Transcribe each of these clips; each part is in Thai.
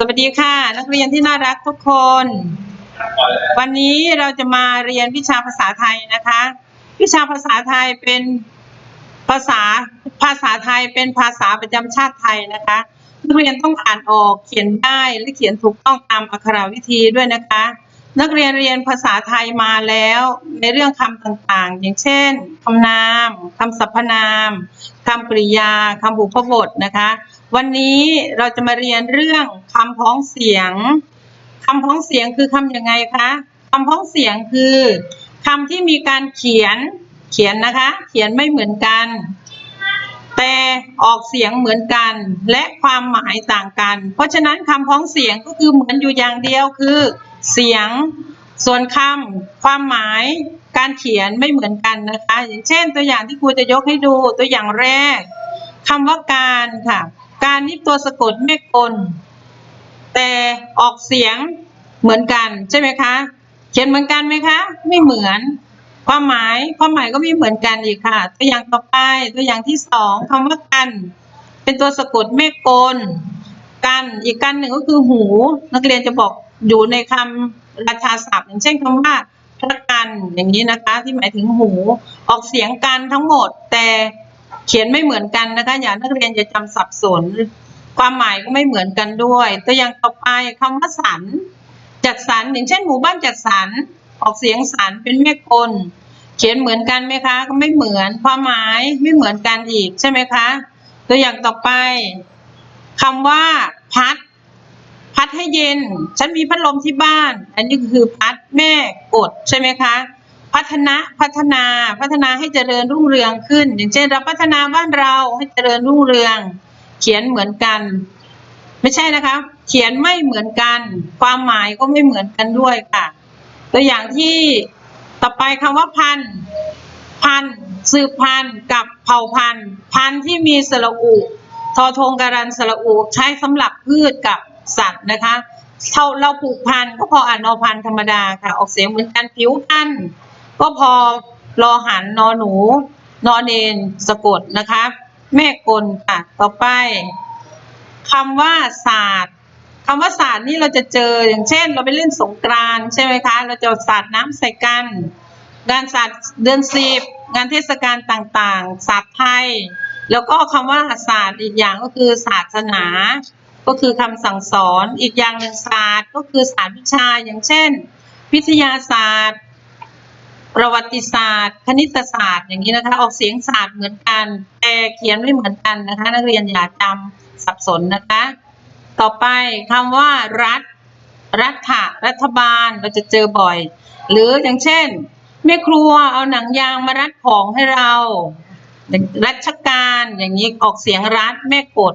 สวัสดีค่ะ นักเรียนที่น่ารักทุกคน วันนี้เราจะมาเรียนวิชาภาษาไทยนะคะ วิชาภาษาไทยเป็นภาษาภาษาไทยเป็นภาษาประจำชาติไทยนะคะนักเรียนต้องอ่านออกเขียนได้และเขียนถูกต้องตามอักขรวิธีด้วยนะคะ นักเรียนเรียนภาษาไทยมาแล้วในเรื่องคำต่างๆ อย่างเช่นคำนามคำสรรพนามคำกริยาคำบุพบทนะคะ วันนี้เราจะมาเรียนเรื่องคำพ้องเสียงคำพ้องเสียงคือคำยังไงคะคำพ้องเสียงคือคำที่มีการเขียนเขียนนะคะ เขียนไม่เหมือนกัน แต่ออกเสียงเหมือนกันและความหมายต่างกัน เพราะฉะนั้นคำพ้องเสียงก็คือเหมือนอยู่อย่างเดียวคือ เสียง ส่วนคำความหมายการเขียนไม่เหมือนกันนะคะ อย่างเช่นตัวอย่างที่ครูจะยกให้ดูตัวอย่างแรกคำว่าการค่ะ การนี่ตัวสะกดไม่กล แต่ออกเสียงเหมือนกันใช่ไหมคะ เขียนเหมือนกันไหมคะ ไม่เหมือน ความหมายความหมายก็ไม่เหมือนกันอีกค่ะ ตัวอย่างต่อไปตัวอย่างที่สองคำว่ากัน เป็นตัวสะกดไม่กลกันอีกกันหนึ่งก็คือหู นักเรียนจะบอกอยู่ในคำราชาศัพท์ อย่างเช่นคำว่าพระกันอย่างนี้นะคะ ที่หมายถึงหู ออกเสียงกันทั้งหมด แต่เขียนไม่เหมือนกันนะคะ อย่านักเรียนจะจำสับสน ความหมายก็ไม่เหมือนกันด้วย ตัวอย่างต่อไปคำว่าสันจัดสรรอย่างเช่น หมู่บ้านจัดสรร ออกเสียงสันเป็นแม่กล เขียนเหมือนกันไหมคะ ก็ไม่เหมือนความหมายไม่เหมือนกันอีกใช่ไหมคะ ตัวอย่างต่อไปคำว่า พัด พัดให้เย็น ฉันมีพัดลมที่บ้าน อันนี้คือพัดแม่กดใช่ไหมคะ พัฒนาพัฒนาพัฒนาให้เจริญรุ่งเรืองขึ้น อย่างเช่นเราพัฒนาบ้านเราให้เจริญรุ่งเรือง เขียนเหมือนกัน ไม่ใช่นะคะ เขียนไม่เหมือนกัน ความหมายก็ไม่เหมือนกันด้วยค่ะ ตัวอย่างที่ต่อไปคำว่าพัน พันสืบพันกับเผ่าพันพันที่มีสระอุทอทงการันสระอุใช้สำหรับพืชกับสัตว์นะคะเท่าเราปลูกพันก็พออ่านนอพันธรรมดาค่ะ ออกเสียงเหมือนกันผิวพันก็พอรอหันนอหนู นอเนนสะกดนะคะ แม่กลค่ะ ต่อไปคำว่าศาสตร์ คำว่าศาสตร์นี่เราจะเจออย่างเช่น เราไปเล่นสงกรานต์ใช่ไหมคะ เราจะสาดน้ำใส่กันงานศาสตร์เดือนสิบงานเทศกาลต่างๆศาสตร์ไทยแล้วก็คำว่าศาสตร์อีกอย่างก็คือศาสนา ก็คือคำสั่งสอนอีกอย่างหนึ่งศาสตร์ก็คือศาสตร์วิชาอย่างเช่น วิทยาศาสตร์ ประวัติศาสตร์ คณิตศาสตร์อย่างนี้นะคะ ออกเสียงศาสตร์เหมือนกัน แต่เขียนไม่เหมือนกันนะคะ นักเรียนอย่าจำสับสนนะคะ ต่อไปคำว่ารัฐ รัฐะรัฐบาลเราจะเจอบ่อย หรืออย่างเช่น แม่ครัวเอาหนังยางมารัดของให้เรารัชการอย่างนี้ออกเสียงรัฐแม่กด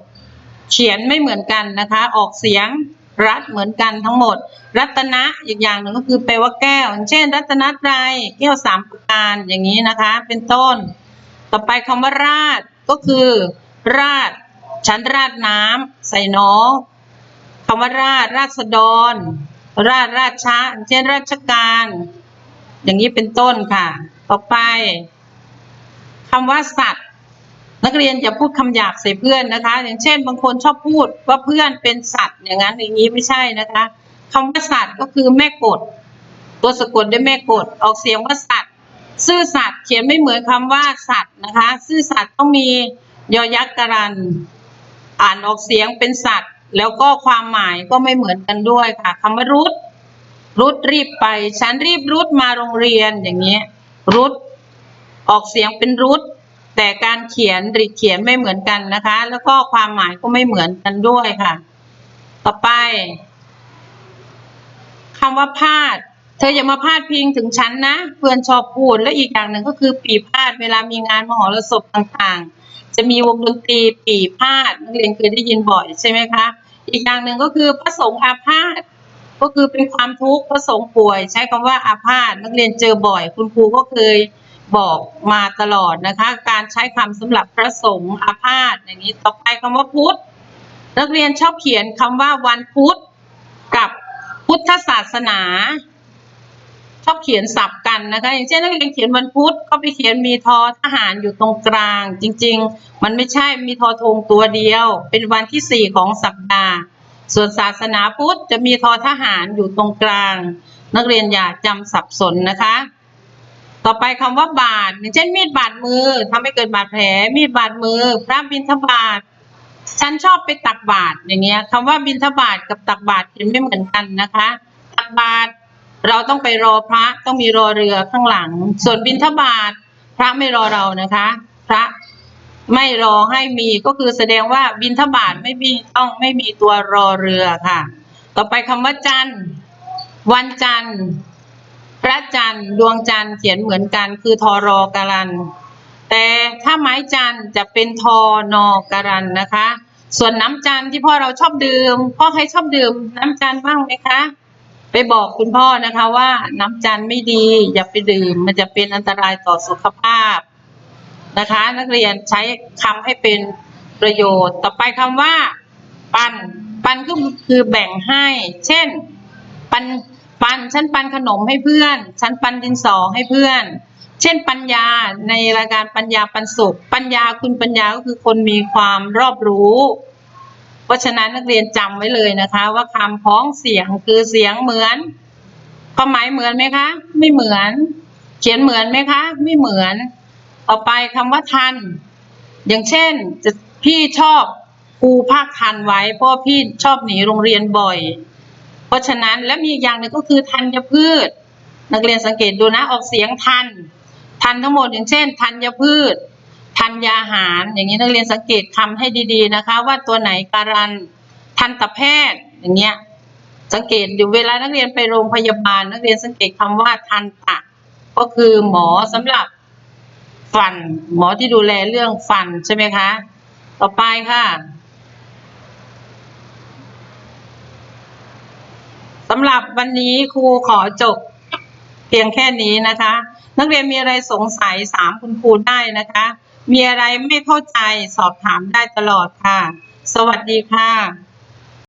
เขียนไม่เหมือนกันนะคะ ออกเสียงรัฐเหมือนกันทั้งหมด รัตนะอีกอย่างหนึ่งก็คือแปลว่าแก้วอย่างเช่น รัตนตรัยแก้วสามประการอย่างนี้นะคะ เป็นต้น ต่อไปคำว่าราดก็คือ ราดฉันราดน้ำใส่น้อง คำว่าราดราษฎร ราดราชะอย่าเช่นราชการ อย่างนี้เป็นต้นค่ะ ต่อไปคำว่าสัตว์ นักเรียนอย่าพูดคำหยาบใส่เพื่อนนะคะ อย่างเช่น บางคนชอบพูดว่าเพื่อนเป็นสัตว์ อย่างนั้นอย่างนี้ไม่ใช่นะคะคำว่าสัตว์ก็คือแม่กด ตัวสะกดด้วยแม่กด ออกเสียงว่าสัตว์ซื่อสัตย์เขียนไม่เหมือนคำว่าสัตว์นะคะ ซื่อสัตย์ต้องมียอยักษ์กรัน อ่านออกเสียงเป็นสัตว์ แล้วก็ความหมายก็ไม่เหมือนกันด้วยค่ะคำว่ารุดรุดรีบไป ฉันรีบรุดมาโรงเรียนอย่างเงี้ยรุดออกเสียงเป็นรุดแต่การเขียนหรือเขียนไม่เหมือนกันนะคะ แล้วก็ความหมายก็ไม่เหมือนกันด้วยค่ะ ต่อไปคำว่าพาด เธออย่ามาพาดพิงถึงฉันนะเพื่อนชอบพูดและอีกอย่างหนึ่งก็คือปีพาดเวลามีงานมหรสพต่างๆ จะมีวงดนตรีปีพาดนักเรียนเคยได้ยินบ่อยใช่ไหมคะ อีกอย่างหนึ่งก็คือพระสงฆ์อาพาธก็คือเป็นความทุกข์พระสงฆ์ป่วย ใช้คำว่าอาพาธนักเรียนเจอบ่อย คุณครูก็เคยบอกมาตลอดนะคะ การใช้คำสำหรับพระสงฆ์อาพาธอย่างนี้ต่อไปคำว่าพุทธนักเรียนชอบเขียนคำว่าวันพุธกับพุทธศาสนา ชอบเขียนสับกันนะคะ อย่างเช่นนักเรียนเขียนวันพุธก็ไปเขียนมีทอทหารอยู่ตรงกลาง จริง ๆ มันไม่ใช่มีทอธงตัวเดียว เป็นวันที่สี่ของสัปดาห์ ส่วนศาสนาพุทธจะมีทอทหารอยู่ตรงกลาง นักเรียนอย่าจำสับสนนะคะ ต่อไปคำว่าบาดอย่างเช่นมีดบาดมือทำให้เกิดบาดแผล มีดบาดมือ พระบิณฑบาตฉันชอบไปตักบาตรอย่างเงี้ยคำว่าบิณฑบาตกับตักบาตรจะไม่เหมือนกันนะคะ ตักบาตร เราต้องไปรอพระต้องมีรอเรือข้างหลัง ส่วนบิณฑบาตพระไม่รอเรานะคะ พระไม่รอให้มีก็คือแสดงว่าบิณฑบาตไม่มีต้องไม่มีตัวรอเรือค่ะ ต่อไปคำว่าจันทร์วันจันทร์พระจันทร์ดวงจันทร์เขียนเหมือนกันคือทอรอการัน แต่ถ้าไม้จันทร์จะเป็นทอนอการันนะคะ ส่วนน้ำจันทร์ที่พ่อเราชอบดื่มพ่อใครชอบดื่มน้ำจันทร์บ้างไหมคะ ไปบอกคุณพ่อนะคะว่าน้ำจันไม่ดี อย่าไปดื่ม มันจะเป็นอันตรายต่อสุขภาพนะคะ นักเรียนใช้คำให้เป็นประโยชน์ ต่อไปคำว่า ปัน ปันก็คือแบ่งให้ เช่น ปันปันฉันปันขนมให้เพื่อน ฉันปันดินสอให้เพื่อน เช่นปัญญาในรายการปัญญาปันสุข ปัญญาคุณปัญญาก็คือคนมีความรอบรู้ เพราะฉะนั้นนักเรียนจำไว้เลยนะคะ ว่าคำพ้องเสียงคือเสียงเหมือนความหมายเหมือนไหมคะ ไม่เหมือน เขียนเหมือนไหมคะ ไม่เหมือน ต่อไปคำว่าทัน อย่างเช่นจะพี่ชอบครูภาคทันไว้ เพราะว่าพี่ชอบหนีโรงเรียนบ่อย เพราะฉะนั้นและมีอย่างหนึ่งก็คือธัญพืช นักเรียนสังเกตดูนะออกเสียงทัน ทันทั้งหมดอย่างเช่นธัญพืช ธัญญาหาร อย่างนี้นักเรียนสังเกตคำให้ดีๆนะคะ ว่าตัวไหนการันทันตแพทย์อย่างเงี้ยสังเกตอยู่เวลานักเรียนไปโรงพยาบาล นักเรียนสังเกตคำว่าทันตะ ก็คือหมอสำหรับฟัน หมอที่ดูแลเรื่องฟันใช่ไหมคะ ต่อไปค่ะสำหรับวันนี้ครูขอจบเพียงแค่นี้นะคะ นักเรียนมีอะไรสงสัยถามคุณครูได้นะคะ มีอะไรไม่เข้าใจสอบถามได้ตลอดค่ะ สวัสดีค่ะ